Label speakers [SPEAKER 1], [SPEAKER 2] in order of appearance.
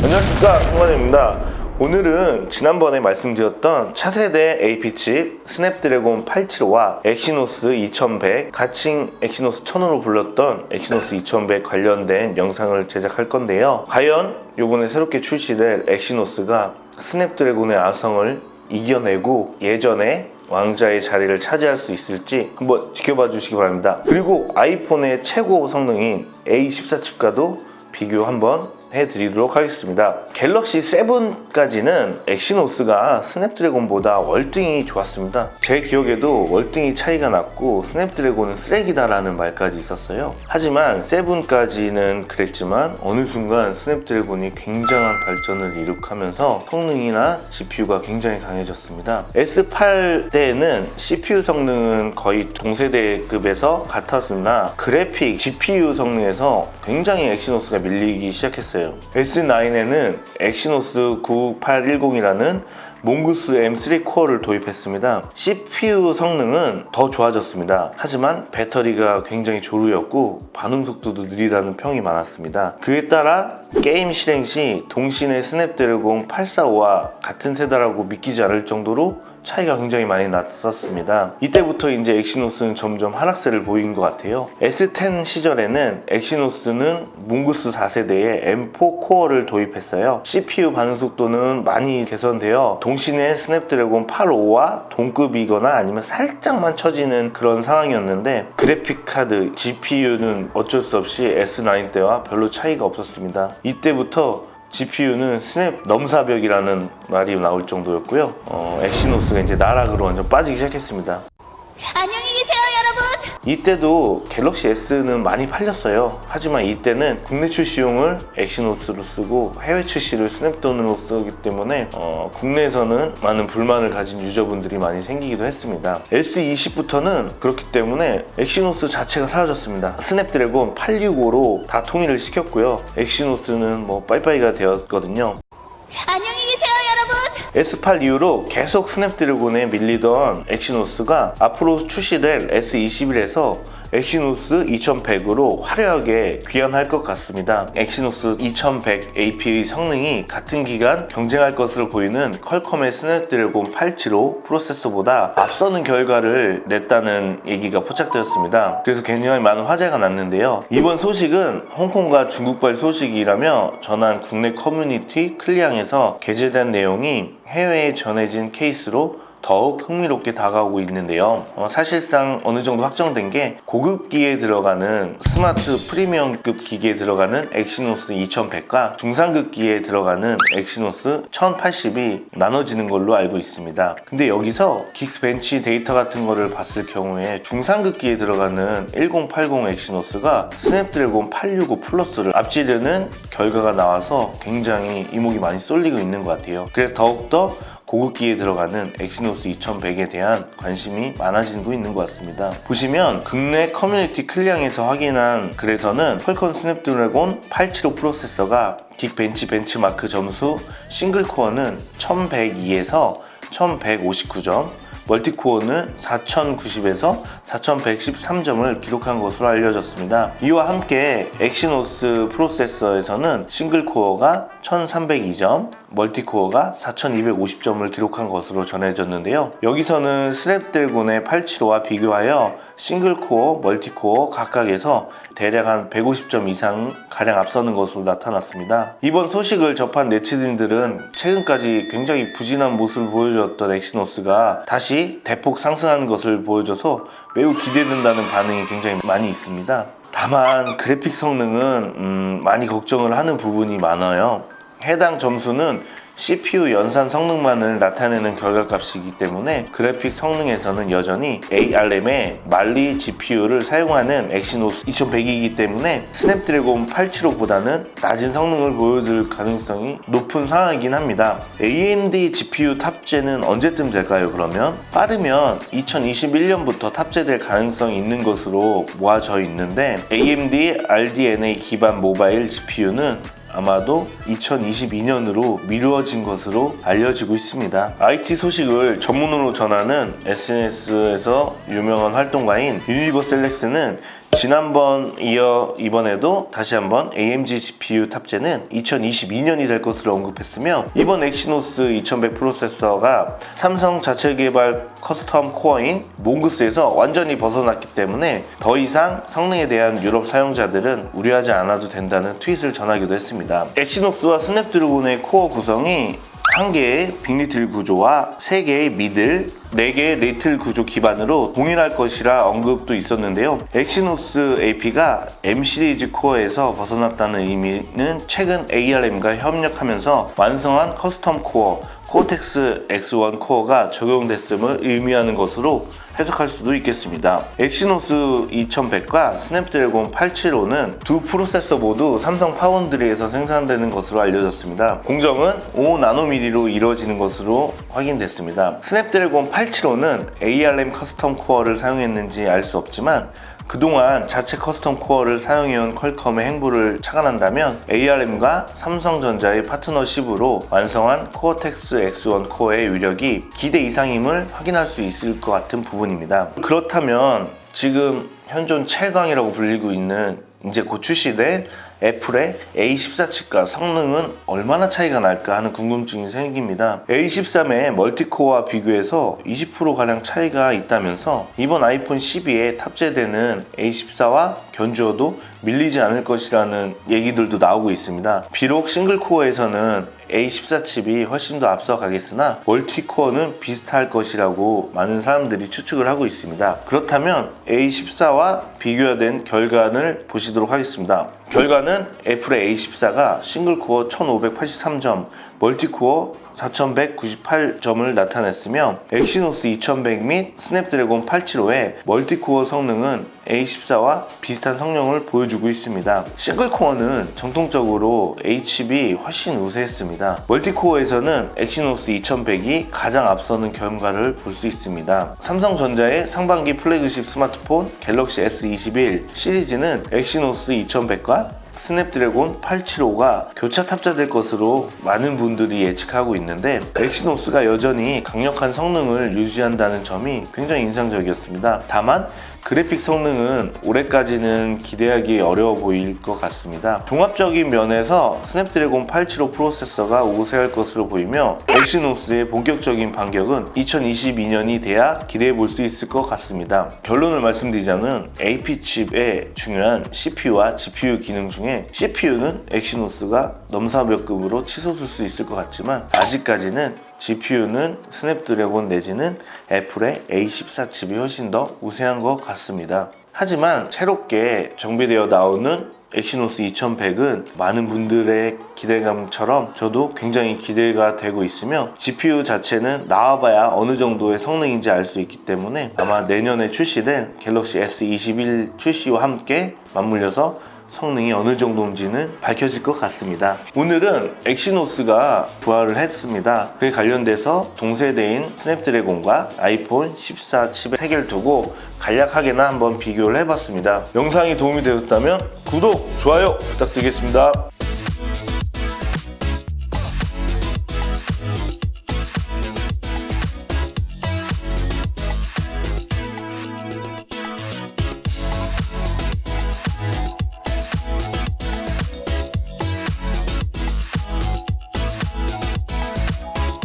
[SPEAKER 1] 안녕하십니까 송관입니다 오늘은 지난번에 말씀드렸던 차세대 AP칩 스냅드래곤 875와 엑시노스 2100 가칭 엑시노스 1000으로 불렸던 엑시노스 2100 관련된 영상을 제작할 건데요 과연 이번에 새롭게 출시될 엑시노스가 스냅드래곤의 아성을 이겨내고 예전에 왕자의 자리를 차지할 수 있을지 한번 지켜봐 주시기 바랍니다. 그리고 아이폰의 최고 성능인 A14 칩과도 비교 한번 해드리도록 하겠습니다. 갤럭시 7까지는 엑시노스가 스냅드래곤보다 월등히 좋았습니다. 제 기억에도 월등히 차이가 났고 스냅드래곤은 쓰레기다라는 말까지 있었어요. 하지만 7까지는 그랬지만 어느 순간 스냅드래곤이 굉장한 발전을 이룩하면서 성능이나 GPU가 굉장히 강해졌습니다. S8 때는 CPU 성능은 거의 동세대급에서 같았으나 그래픽 GPU 성능에서 굉장히 엑시노스가 밀리기 시작했어요. S9에는 엑시노스 9810이라는 몽구스 M3 코어를 도입했습니다. CPU 성능은 더 좋아졌습니다. 하지만 배터리가 굉장히 조루였고 반응 속도도 느리다는 평이 많았습니다. 그에 따라 게임 실행 시 동신의 스냅드래곤 845와 같은 세대라고 믿기지 않을 정도로 차이가 굉장히 많이 났었습니다. 이때부터 이제 엑시노스는 점점 하락세를 보인 것 같아요. S10 시절에는 엑시노스는 몽구스 4세대에 M4 코어를 도입했어요. CPU 반응 속도는 많이 개선되어 동신의 스냅드래곤 85와 동급이거나 아니면 살짝만 처지는 그런 상황이었는데 그래픽 카드 GPU는 어쩔 수 없이 S9 때와 별로 차이가 없었습니다. 이때부터 GPU는 스냅 넘사벽이라는 말이 나올 정도였고요. 어, 엑시노스가 이제 나락으로 완전 빠지기 시작했습니다.
[SPEAKER 2] 여러분.
[SPEAKER 1] 이때도 갤럭시 S는 많이 팔렸어요. 하지만 이때는 국내 출시용을 엑시노스로 쓰고 해외 출시를 스냅돈으로 쓰기 때문에 어, 국내에서는 많은 불만을 가진 유저분들이 많이 생기기도 했습니다. S20부터는 그렇기 때문에 엑시노스 자체가 사라졌습니다. 스냅드래곤 865로 다 통일을 시켰고요. 엑시노스는 뭐 빠이빠이가
[SPEAKER 2] 되었거든요. 여러분.
[SPEAKER 1] S8 이후로 계속 스냅드래곤에 밀리던 엑시노스가 앞으로 출시될 S21에서 엑시노스 2100으로 화려하게 귀환할 것 같습니다. 엑시노스 2100 AP의 성능이 같은 기간 경쟁할 것으로 보이는 퀄컴의 스냅드래곤 875 프로세서보다 앞서는 결과를 냈다는 얘기가 포착되었습니다. 그래서 굉장히 많은 화제가 났는데요. 이번 소식은 홍콩과 중국발 소식이라며 전한 국내 커뮤니티 클리앙에서 게재된 내용이 해외에 전해진 케이스로 더욱 흥미롭게 다가오고 있는데요. 어, 사실상 어느 정도 확정된 게 고급기에 들어가는 스마트 프리미엄급 기기에 들어가는 엑시노스 2100과 중상급 기에 들어가는 엑시노스 1080이 나눠지는 걸로 알고 있습니다. 근데 여기서 긱스벤치 데이터 같은 거를 봤을 경우에 중상급 기에 들어가는 1080 엑시노스가 스냅드래곤 865 플러스를 앞지르는 결과가 나와서 굉장히 이목이 많이 쏠리고 있는 것 같아요. 그래서 더욱더 고급기에 들어가는 엑시노스 2100에 대한 관심이 많아지고 있는 것 같습니다. 보시면 국내 커뮤니티 클리앙에서 확인한 글에서는 퀄컴 스냅드래곤 875 프로세서가 긱벤치 벤치마크 점수 싱글코어는 1102에서 1159점 멀티코어는 4090에서 4113점을 기록한 것으로 알려졌습니다. 이와 함께 엑시노스 프로세서에서는 싱글코어가 1302점, 멀티코어가 4250점을 기록한 것으로 전해졌는데요. 여기서는 스냅드래곤의 875와 비교하여 싱글코어, 멀티코어 각각에서 대략 한 150점 이상 가량 앞서는 것으로 나타났습니다. 이번 소식을 접한 네티즌들은 최근까지 굉장히 부진한 모습을 보여줬던 엑시노스가 다시 대폭 상승하는 것을 보여줘서 매우 기대된다는 반응이 굉장히 많이 있습니다. 다만 그래픽 성능은 음, 많이 걱정을 하는 부분이 많아요. 해당 점수는 CPU 연산 성능만을 나타내는 결과값이기 때문에 그래픽 성능에서는 여전히 ARM의 말리 GPU를 사용하는 엑시노스 2100이기 때문에 스냅드래곤 875보다는 낮은 성능을 보여줄 가능성이 높은 상황이긴 합니다. AMD GPU 탑재는 언제쯤 될까요, 그러면? 빠르면 2021년부터 탑재될 가능성이 있는 것으로 모아져 있는데 AMD RDNA 기반 모바일 GPU는 아마도 2022년으로 미루어진 것으로 알려지고 있습니다. IT 소식을 전문으로 전하는 SNS에서 유명한 활동가인 유니버셀렉스는 지난번 이어 이번에도 다시 한번 AMG GPU 탑재는 2022년이 될 것으로 언급했으며 이번 엑시노스 2100 프로세서가 삼성 자체 개발 커스텀 코어인 몽구스에서 완전히 벗어났기 때문에 더 이상 성능에 대한 유럽 사용자들은 우려하지 않아도 된다는 트윗을 전하기도 했습니다. 엑시노스와 스냅드래곤의 코어 구성이 한 개의 빅리틀 구조와 세 개의 미들, 네 개의 리틀 구조 기반으로 동일할 것이라 언급도 있었는데요. 엑시노스 AP가 M 시리즈 코어에서 벗어났다는 의미는 최근 ARM과 협력하면서 완성한 커스텀 코어 코텍스 X1 코어가 적용됐음을 의미하는 것으로 해석할 수도 있겠습니다. 엑시노스 2100과 스냅드래곤 875는 두 프로세서 모두 삼성 파운드리에서 생산되는 것으로 알려졌습니다. 공정은 5나노미리로 이루어지는 것으로 확인됐습니다. 스냅드래곤 875는 ARM 커스텀 코어를 사용했는지 알 수 없지만 그동안 자체 커스텀 코어를 사용해온 퀄컴의 행보를 착안한다면 ARM과 삼성전자의 파트너십으로 완성한 코어텍스 X1 코어의 위력이 기대 이상임을 확인할 수 있을 것 같은 부분입니다. 그렇다면 지금 현존 최강이라고 불리고 있는 이제 곧 출시될 애플의 A14 칩과 성능은 얼마나 차이가 날까 하는 궁금증이 생깁니다. A13의 멀티코어와 비교해서 20%가량 차이가 있다면서 이번 아이폰 12에 탑재되는 A14와 견주어도 밀리지 않을 것이라는 얘기들도 나오고 있습니다. 비록 싱글코어에서는 A14 칩이 훨씬 더 앞서가겠으나 멀티코어는 비슷할 것이라고 많은 사람들이 추측을 하고 있습니다. 그렇다면 A14와 비교된 결과를 보시도록 하겠습니다. 결과는 애플의 A14가 싱글코어 1583점, 멀티코어 4198점을 나타냈으며 엑시노스 2100 및 스냅드래곤 875의 멀티코어 성능은 A14와 비슷한 성능을 보여주고 있습니다. 싱글코어는 정통적으로 H칩이 훨씬 우세했습니다. 멀티코어에서는 엑시노스 2100이 가장 앞서는 결과를 볼 수 있습니다. 삼성전자의 상반기 플래그십 스마트폰 갤럭시 S21 시리즈는 엑시노스 2100과 스냅드래곤 875가 교차 탑재될 것으로 많은 분들이 예측하고 있는데 엑시노스가 여전히 강력한 성능을 유지한다는 점이 굉장히 인상적이었습니다. 다만 그래픽 성능은 올해까지는 기대하기 어려워 보일 것 같습니다. 종합적인 면에서 스냅드래곤 875 프로세서가 우세할 것으로 보이며 엑시노스의 본격적인 반격은 2022년이 돼야 기대해 볼 수 있을 것 같습니다. 결론을 말씀드리자면 AP 칩의 중요한 CPU와 GPU 기능 중에 CPU는 엑시노스가 넘사벽급으로 치솟을 수 있을 것 같지만 아직까지는 GPU는 스냅드래곤 내지는 애플의 A14 칩이 훨씬 더 우세한 것 같습니다. 하지만 새롭게 정비되어 나오는 엑시노스 2100은 많은 분들의 기대감처럼 저도 굉장히 기대가 되고 있으며 GPU 자체는 나와봐야 어느 정도의 성능인지 알 수 있기 때문에 아마 내년에 출시된 갤럭시 S21 출시와 함께 맞물려서 성능이 어느 정도인지는 밝혀질 것 같습니다. 오늘은 엑시노스가 부활을 했습니다. 그에 관련돼서 동세대인 스냅드래곤과 아이폰 14 칩의 세계를 두고 간략하게나 한번 비교를 해봤습니다. 영상이 도움이 되었다면 구독, 좋아요 부탁드리겠습니다.